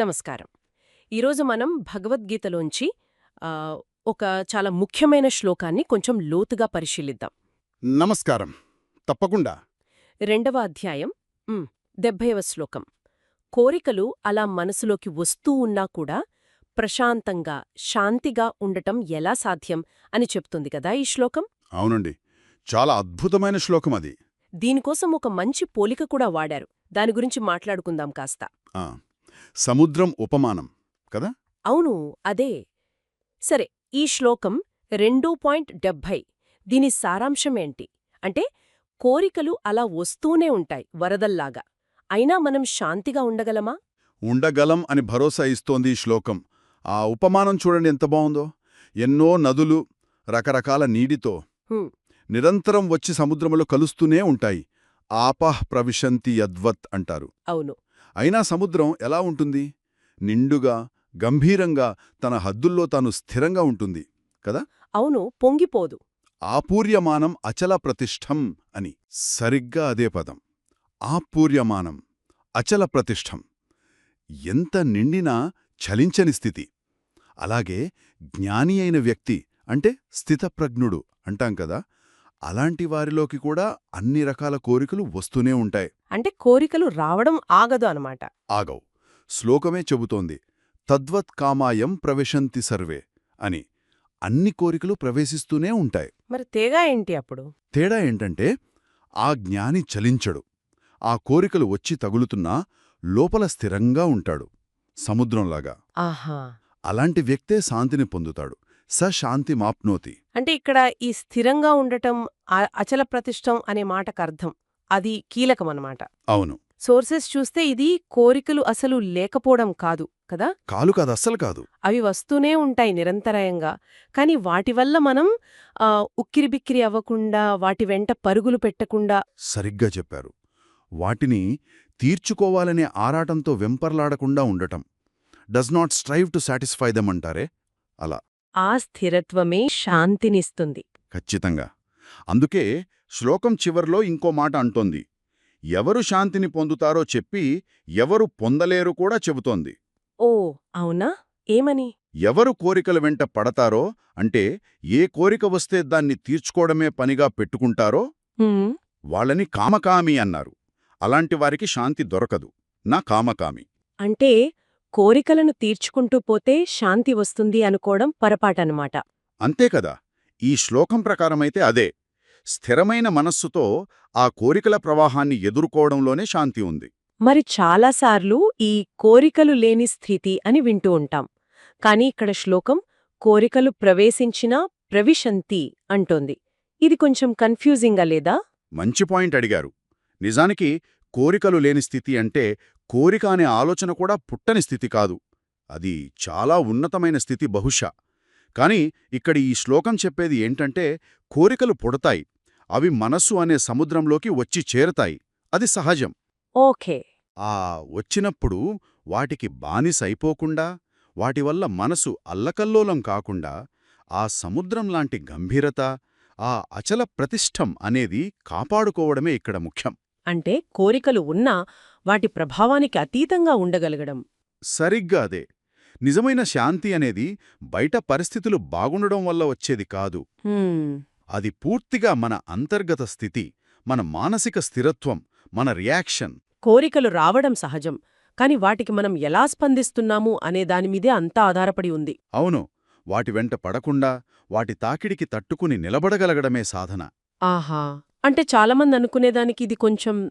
నమస్కారం. ఈరోజు మనం భగవద్గీతలోంచి ఒక చాలా ముఖ్యమైన శ్లోకాన్ని కొంచెం లోతుగా పరిశీలిద్దాం. నమస్కారం. తప్పకుండా. రెండవ అధ్యాయం డెబ్భైవ శ్లోకం. కోరికలు అలా మనసులోకి వస్తూ ఉన్నా కూడా ప్రశాంతంగా శాంతిగా ఉండటం ఎలా సాధ్యం అని చెప్తుంది కదా ఈ శ్లోకం? అవునండి. చాలా అద్భుతమైన శ్లోకం అది. దీనికోసం ఒక మంచి పోలిక కూడా వాడారు. దాని గురించి మాట్లాడుకుందాం కాస్త. సముద్రం ఉపమానం కదా? అవును అదే. సరే ఈ శ్లోకం రెండు పాయింట్ డెబ్భై. దీని సారాంశమేంటి అంటే కోరికలు అలా వస్తూనే ఉంటాయి వరదల్లాగా. అయినా మనం శాంతిగా ఉండగలమా? ఉండగలం అని భరోసా ఇస్తోంది ఈ శ్లోకం. ఆ ఉపమానం చూడండి ఎంత బావుందో ఎన్నో నదులు రకరకాల హ్మ్. నిరంతరం వచ్చి సముద్రములో కలుస్తూనే ఉంటాయి. ఆపహ్ ప్రవిశంతి యద్వత్ అంటారు. అవును. అయినా సముద్రం ఎలా ఉంటుంది? నిండుగా గంభీరంగా తన హద్దుల్లో తాను స్థిరంగా ఉంటుంది కదా? అవును పొంగిపోదు. ఆపూర్యమానం అచల ప్రతిష్టం అని. సరిగ్గా అదే పదం. ఆపూర్యమానం అచల ప్రతిష్టం. ఎంత నిండినా చలించని స్థితి. అలాగే జ్ఞాని అయిన వ్యక్తి అంటే స్థితప్రజ్ఞుడు అంటాం కదా? అలాంటి వారిలోకి కూడా అన్ని రకాల కోరికలు వస్తూనే ఉంటాయి. అంటే కోరికలు రావడం ఆగదు అనమాట ఆగవు. శ్లోకమే చెబుతోంది తద్వత్ కామాయం ప్రవేశంతి సర్వే అని. అన్ని కోరికలు ప్రవేశిస్తూనే ఉంటాయి. మరి తేగా ఏంటి అప్పుడు? తేడా ఏంటంటే ఆ జ్ఞాని చలించడు. ఆ కోరికలు వచ్చి తగులుతున్నా లోపల స్థిరంగా ఉంటాడు సముద్రంలాగా. ఆహా. అలాంటి వ్యక్తే శాంతిని పొందుతాడు. స శాంతి మాప్నోతి. అంటే ఇక్కడ ఈ స్థిరంగా ఉండటం అచల ప్రతిష్టం అనే మాటకు అర్థం. అది కీలకమన్నమాట అవును. సోర్సెస్ చూస్తే ఇది కోరికలు అసలు లేకపోవడం కాదు కదా? కాలు కాదు అస్సలు కాదు. అవి వస్తూనే ఉంటాయి నిరంతరాయంగా. కాని వాటి వల్ల మనం ఉక్కిరిబిక్కిరి అవ్వకుండా వాటి వెంట పరుగులు పెట్టకుండా సరిగ్గా చెప్పారు. వాటిని తీర్చుకోవాలనే ఆరాటంతో వెంపర్లాడకుండా ఉండటం. Does not strive to satisfy them అంటారే? ఆ స్థిరత్వమే శాంతినిస్తుంది. ఖచ్చితంగా. అందుకే శ్లోకం చివర్లో ఇంకో మాట అంటోంది. ఎవరు శాంతిని పొందుతారో చెప్పి ఎవరు పొందలేరు కూడా చెబుతోంది. ఓ అవునా? ఏమని? ఎవరు కోరికల వెంట పడతారో అంటే ఏ కోరిక వస్తే దాన్ని తీర్చుకోవడమే పనిగా పెట్టుకుంటారో వాళ్ళని కామకామి అన్నారు. అలాంటి వారికి శాంతి దొరకదు. నా కామకామి. అంటే కోరికలను తీర్చుకుంటూ పోతే శాంతి వస్తుంది అనుకోవడం పొరపాటనమాట అంతే కదా! ఈ శ్లోకం ప్రకారమైతే అదే. స్థిరమైన మనస్సుతో ఆ కోరికల ప్రవాహాన్ని ఎదుర్కోవడంలోనే శాంతి ఉంది. మరి చాలాసార్లు ఈ కోరికలు లేని స్థితి అని వింటూ ఉంటాం. కాని ఇక్కడ శ్లోకం కోరికలు ప్రవేశించినా ప్రవిశంతి అంటోంది. ఇది కొంచెం కన్ఫ్యూజింగా లేదా? మంచి పాయింట్ అడిగారు. నిజానికి కోరికలు లేని స్థితి అంటే కోరిక అనే ఆలోచన కూడా పుట్టని స్థితి కాదు. అది చాలా ఉన్నతమైన స్థితి బహుశా. కాని ఇక్కడ ఈ శ్లోకం చెప్పేది ఏంటంటే కోరికలు పుడతాయి. అవి మనస్సు అనే సముద్రంలోకి వచ్చి చేరతాయి. అది సహజం. ఓకే. ఆ వచ్చినప్పుడు వాటికి బానిసైపోకుండా వాటి వల్ల మనసు అల్లకల్లోలం కాకుండా ఆ సముద్రం లాంటి గంభీరత ఆ అచల ప్రతిష్టం అనేది కాపాడుకోవడమే ఇక్కడ ముఖ్యం. అంటే కోరికలు ఉన్నా వాటి ప్రభావానికి అతీతంగా ఉండగలగడం. సరిగ్గా అదే. నిజమైన శాంతి అనేది బయట పరిస్థితులు బాగుండడం వల్ల వచ్చేది కాదు. అది పూర్తిగా మన అంతర్గత స్థితి మన మానసిక స్థిరత్వం మన రియాక్షన్. కోరికలు రావడం సహజం. కాని వాటికి మనం ఎలా స్పందిస్తున్నాము అనే దానిమీదే అంతా ఆధారపడి ఉంది. అవును. వాటి వెంట పడకుండా వాటి తాకిడికి తట్టుకుని నిలబడగలగడమే సాధన. ఆహా! అంటే చాలామంది అనుకునేదానికి ఇది కొంచెం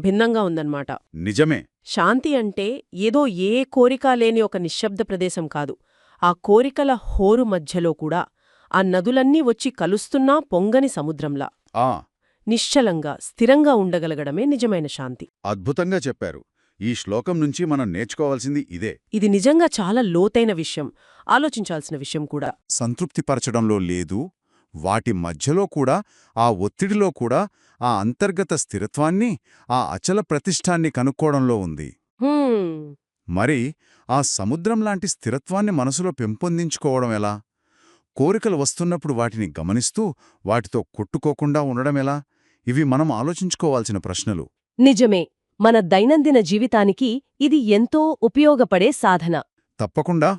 భిన్నంగా ఉందన్నమాట. నిజమే. శాంతి అంటే ఏదో ఏ కోరిక లేని ఒక నిశ్శబ్ద ప్రదేశం కాదు. ఆ కోరికల హోరు మధ్యలో కూడా ఆ నదులన్నీ వచ్చి కలుస్తున్నా పొంగని సముద్రంలా. ఆ. నిశ్చలంగా స్థిరంగా ఉండగలగడమే నిజమైన శాంతి. అద్భుతంగా చెప్పారు. ఈ శ్లోకం నుంచి మనం నేర్చుకోవాల్సింది ఇదే. ఇది నిజంగా చాలా లోతైన విషయం. ఆలోచించాల్సిన విషయం కూడా. సంతృప్తిపరచడంలో లేదు వాటి మధ్యలో కూడా ఆ ఒత్తిడిలో కూడా ఆ అంతర్గత స్థిరత్వాన్ని ఆ అచల ప్రతిష్టాన్ని కనుక్కోవడంలో ఉంది. మరి ఆ సముద్రం లాంటి స్థిరత్వాన్ని మనసులో పెంపొందించుకోవడం ఎలా? కోరికలు వస్తున్నప్పుడు వాటిని గమనిస్తూ వాటితో కొట్టుకోకుండా ఉండడం ఎలా? ఇవి మనం ఆలోచించుకోవాల్సిన ప్రశ్నలు. నిజమే. మన దైనందిన జీవితానికి ఇది ఎంతో ఉపయోగపడే సాధన. తప్పకుండా.